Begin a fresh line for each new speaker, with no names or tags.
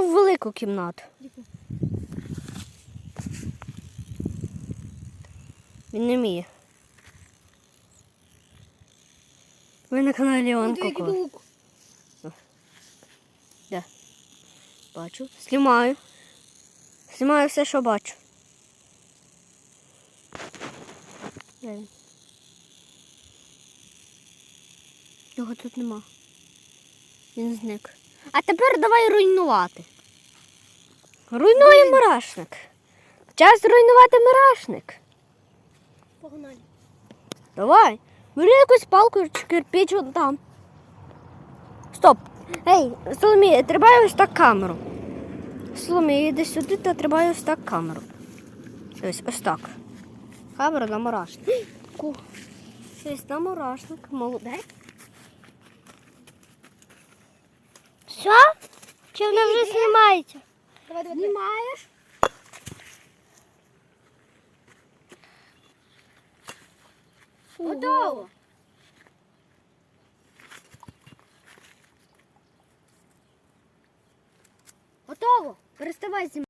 в велику кімнату. Він не вміє. Ви на каналі Іван Коко. Де? Бачу. Знімаю. Знімаю все, що бачу. Його тут нема. Він зник. А тепер давай руйнувати. Руйнуємо мурашник. Час руйнувати мурашник.
Погнали.
Давай. Бери якусь палку чи кирпіч вон там. Стоп. Ей, Соломія, тримай ось так камеру. Соломія, йди сюди та тримай ось так камеру. Ось, ось так. Камера на мурашник. Ку. Щось на мурашник. Молодець.
Що? Чи вона вже знімається? Давай, давай, Знімаєш? Готово. Готово. Переставай знімати.